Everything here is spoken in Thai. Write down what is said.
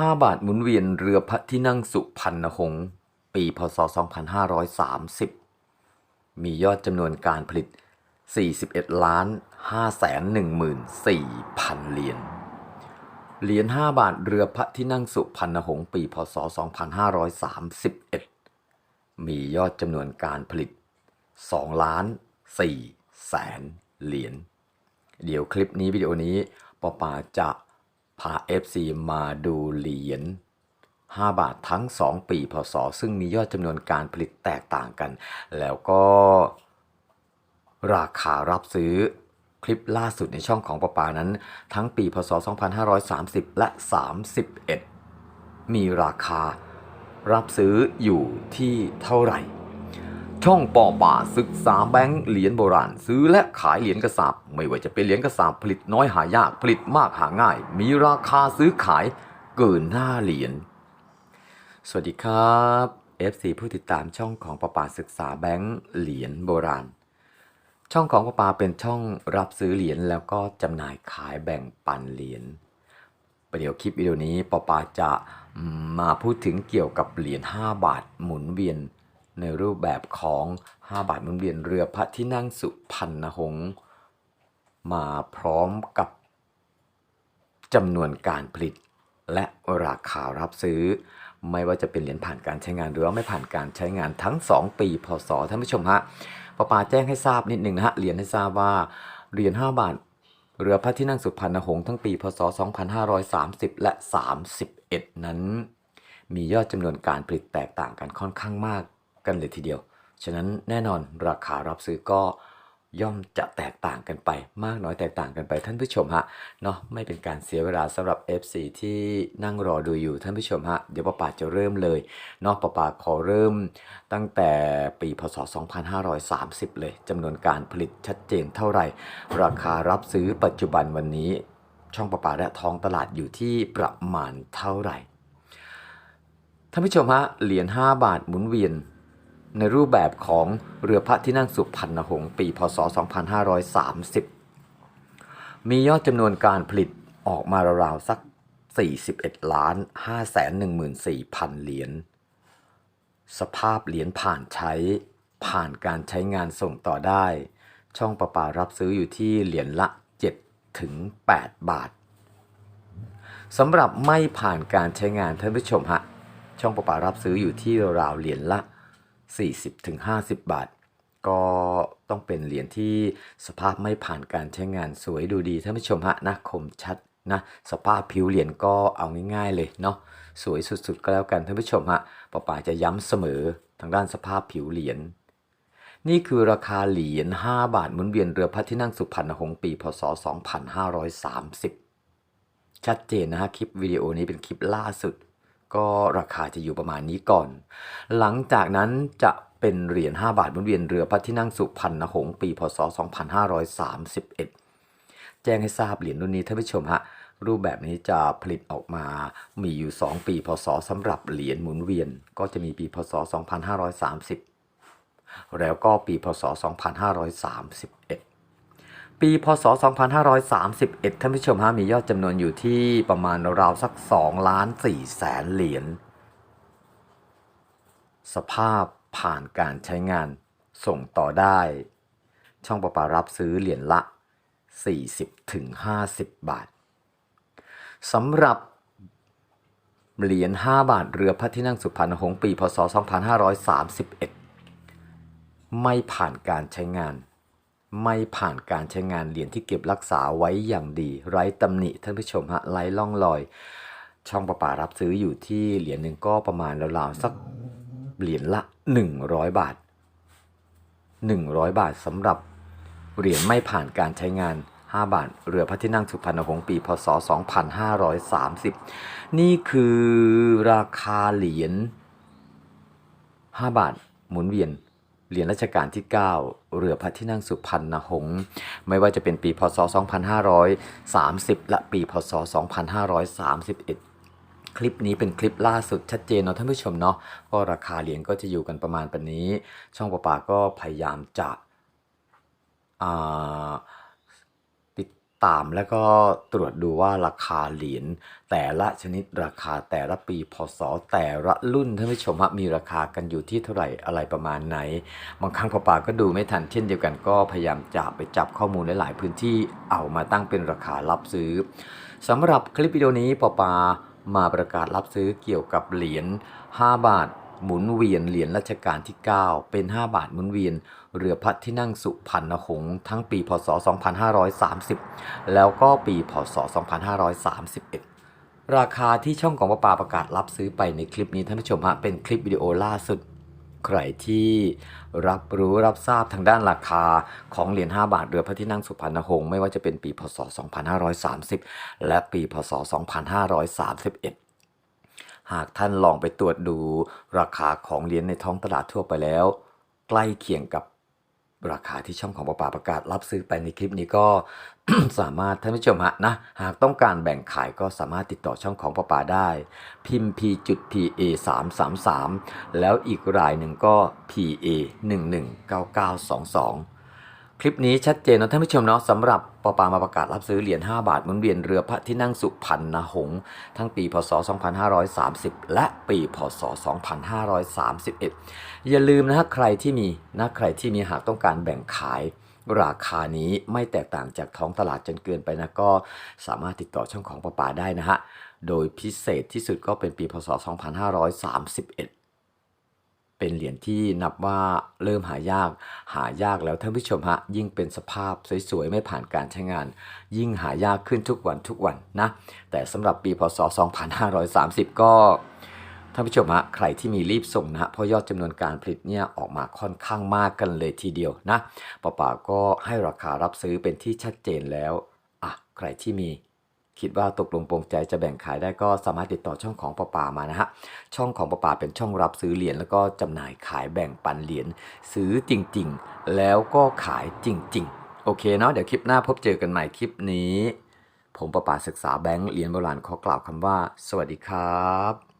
5บาทหมุนเวียนเรือพระที่นั่งสุพรรณหงษ์ปีพศ 2530 มียอดจำนวนการผลิต 41ล้าน5แสน14พันเหรียญ เหรียญ5บาทเรือพระที่นั่งสุพรรณหงษ์ปีพศ 2531 มียอดจำนวนการผลิต2ล้าน4แสนเหรียญ เดี๋ยวคลิปนี้วิดีโอนี้ปอปาจะ พา FC มาดูเหรียญ5 บาททั้ง 2 ปีพศ ซึ่งมียอดจำนวนการผลิตแตกต่างกัน แล้วก็ราคารับซื้อคลิปล่าสุดในช่องของปอปานั้น ทั้งปีพศ 2530 และ 31 มีราคารับซื้ออยู่ที่เท่าไหร่ ช่องปอป่าศึกษาแบงค์เหรียญโบราณ ซื้อและขายเหรียญกระสาบไม่ว่าจะเป็นเหรียญกระสาบผลิตน้อยหายากผลิตมากหาง่าย มีราคาซื้อขายเกินหน้าเหรียญสวัสดีครับ FC ผู้ติดตามช่องของปอป่าศึกษาแบงค์เหรียญโบราณ ช่องของปอป่าเป็นช่องรับซื้อเหรียญแล้วก็จำหน่ายขายแบ่งปันเหรียญประเดี๋ยวคลิปวิดีโอนี้ปอปาจะมาพูดถึงเกี่ยวกับเหรียญ5บาทหมุนเวียน ในรูปแบบของ 5 บาทหมุนเวียนเรือพระที่นั่งสุพรรณหงษ์มาพร้อมกับจำนวนการผลิต และราคารับซื้อ ไม่ว่าจะเป็นเหรียญผ่านการใช้งานหรือว่าไม่ผ่านการใช้งานทั้ง 2 ปีพศท่านผู้ชมฮะปอปาแจ้งให้ทราบนิดหนึ่งนะฮะเหรียนให้ทราบว่าเหรียญ5บาทเรือพระที่นั่งสุพรรณหงษ์ทั้งปีพศ 2530 และ 31 นั้น มียอดจำนวนการผลิตแตกต่างกันค่อนข้างมาก กันเลยทีเดียว ฉะนั้นแน่นอนราคารับซื้อก็ย่อมจะแตกต่างกันไป มากน้อยแตกต่างกันไปท่านผู้ชมฮะเนาะไม่เป็นการเสียเวลาสำหรับ FC ที่นั่งรอดูอยู่ท่านผู้ชมฮะเดี๋ยวป้าป่าจะเริ่มเลยเนาะป้าป่าขอเริ่มตั้งแต่ปีพศ 2530 เลยจำนวนการผลิตชัดเจนเท่าไหร่ ราคารับซื้อปัจจุบันวันนี้ ช่องประปาและท้องตลาดอยู่ที่ประมาณเท่าไหร่ท่านผู้ชมฮะเหรียญ5บาทหมุนเวียน ในรูปแบบของเรือพระที่นั่งสุพรรณหงษ์ปี พศ 2530 มียอดจำนวนการผลิตออกมาราวๆสัก 41 ล้าน 514,000 เหรียญ สภาพเหรียญผ่านใช้ ผ่านการใช้งานส่งต่อได้ ช่องประปารับซื้ออยู่ที่เหรียญละ 7 ถึง 8 บาท สำหรับไม่ผ่านการใช้งานท่านผู้ชมฮะ ช่องประปารับซื้ออยู่ที่ราวเหรียญละ 40-50 บาท ก็ต้องเป็นเหรียญที่สภาพไม่ผ่านการใช้งานสวยดูดีท่านผู้ชมฮะนะคมชัดนะสภาพผิวเหรียญก็เอาง่ายๆเลยเนาะสวยสุดๆก็แล้วกันท่านผู้ชมฮะป้ป๋าจะย้ำเสมอทางด้านสภาพผิวเหรียญนี่คือราคาเหรียญ5บาทมุนเวียนเรือพระที่นั่งสุพรรณหงษ์ปี พศ 2530 ชัดเจนนะฮะคลิปวิดีโอนี้เป็นคลิปล่าสุด ก็ราคาจะอยู่ประมาณนี้ก่อน หลังจากนั้นจะเป็นเหรียญ 5 บาทหมุนเวียนเรือพระที่นั่งสุพรรณหงษ์ปี พศ 2531 แจ้งให้ทราบเหรียญรุ่นนี้ท่านผู้ชมฮะ รูปแบบนี้จะผลิตออกมา มีอยู่ 2 ปี พศสำหรับเหรียญหมุนเวียน ก็จะมีปี พศ 2530 แล้วก็ปี พศ 2531 ปีพศ 2531 ท่านผู้ชมฮะมียอดจำนวนอยู่ที่ประมาณราวสัก2ล้าน4แสนเหรียญ สภาพผ่านการใช้งานส่งต่อได้ ช่องประปารับซื้อเหรียญละ 40ถึง50 บาทสำหรับเหรียญ5บาทเรือพระที่นั่งสุพรรณหงษ์ปี พศ 2531 ไม่ผ่านการใช้งาน ไม่ผ่านการใช้งานเหรียญที่เก็บรักษาไว้อย่างดี ไร้ตำหนิท่านผู้ชมฮะไร้ล่องรอย ช่องประปารับซื้ออยู่ที่เหรียญหนึ่งก็ประมาณราวๆสักเหรียญละ 100 บาท 100 บาทสำหรับเหรียญไม่ผ่านการใช้งาน 5 บาท เรือพระที่นั่งสุพรรณหงษ์ปี พศ 2530 นี่คือราคาเหรียญ5บาทหมุนเวียน เหรียญรัชกาลที่ 9 เรือพระที่นั่งสุพรรณหงษ์ไม่ว่าจะเป็นปีพศ 2530 และปีพศ 2531คลิปนี้เป็นคลิปล่าสุดชัดเจนเนาะท่านผู้ชมเนาะก็ราคาเหรียญก็จะอยู่กันประมาณแบบนี้ ช่องประปาก็พยายามจะอ่า ตามแล้วก็ตรวจดูว่าราคาเหรียญแต่ละชนิดราคาแต่ละปีพศแต่ละรุ่นท่านผู้ชมมีราคากันอยู่ที่เท่าไหร่อะไรประมาณไหน บางครั้งปอปาก็ดูไม่ทันเช่นเดียวกันก็พยายามจะไปจับข้อมูลหลายๆพื้นที่เอามาตั้งเป็นราคารับซื้อสำหรับคลิปวิดีโอนี้ปอปามาประกาศรับซื้อเกี่ยวกับเหรียญ5บาท หมุนเวียนเหรียญรัชกาลที่ 9 เป็น 5 บาทหมุนเวียนเรือพระที่นั่งสุพรรณหงษ์ทั้งปีพศ 2530 แล้วก็ปีพศ 2531 ราคาที่ช่องของประปาประกาศรับซื้อไปในคลิปนี้ท่านผู้ชมฮะเป็นคลิปวิดีโอล่าสุด ใครที่รับรู้รับทราบทางด้านราคาของเหรียญ5บาทเรือพระที่นั่งสุพรรณหงษ์ไม่ว่าจะเป็นปีพศ 2530 และปีพศ 2531 หากท่านลองไปตรวจดูราคาของเหรียญในท้องตลาดทั่วไปแล้ว ใกล้เคียงกับราคาที่ช่องของประปาประกาศรับซื้อไปในคลิปนี้ก็สามารถท่านผู้ชมฮะนะหากต้องการแบ่งขายก็สามารถติดต่อช่องของประปาได้ พิมพ์ p จุด pa 3 3 3แล้วอีกรายหนึ่งก็ pa 1 1 9 9 2 2 คลิปนี้ชัดเจนนะท่านผู้ชมเนาะสำหรับปปามาประกาศรับซื้อเหรียญ5บาทหมุนเวียนเรือพระที่นั่งสุพรรณหงษ์ทั้งปีพศ 2530 และปีพศ 2531 อย่าลืมนะฮะใครที่มีนะใครที่มีหากต้องการแบ่งขายราคานี้ไม่แตกต่างจากท้องตลาดจนเกินไปนะก็สามารถติดต่อช่องของปปาได้นะฮะโดยพิเศษที่สุดก็เป็นปีพศ 2531 เป็นเหรียญที่นับว่าเริ่มหายาก หายากแล้วท่านผู้ชมฮะยิ่งเป็นสภาพสวยๆ ไม่ผ่านการใช้งาน ยิ่งหายากขึ้นทุกวันทุกวันนะ แต่สำหรับปีพศ 2530 ก็ท่านผู้ชมฮะใครที่มีรีบส่งนะเพราะยอดจำนวนการผลิตเนี่ยออกมาค่อนข้างมากกันเลยทีเดียวนะป้าป๋าก็ให้ราคารับซื้อเป็นที่ชัดเจนแล้วอะใครที่มี คิดว่าตกลงปรงใจจะแบ่งขายได้ก็สามารถติดต่อช่องของประปามานะฮะช่องของประปาเป็นช่องรับซื้อเหรียญแล้วก็จำหน่ายขายแบ่งปันเหรียญซื้อจริงๆ แล้วก็ขายจริง ๆ โอเคเนาะเดี๋ยวคลิปหน้าพบเจอกันใหม่คลิปนี้ ผมประปาศึกษาแบงค์เหรียญโบราณขอกล่าวคำว่า สวัสดีครับ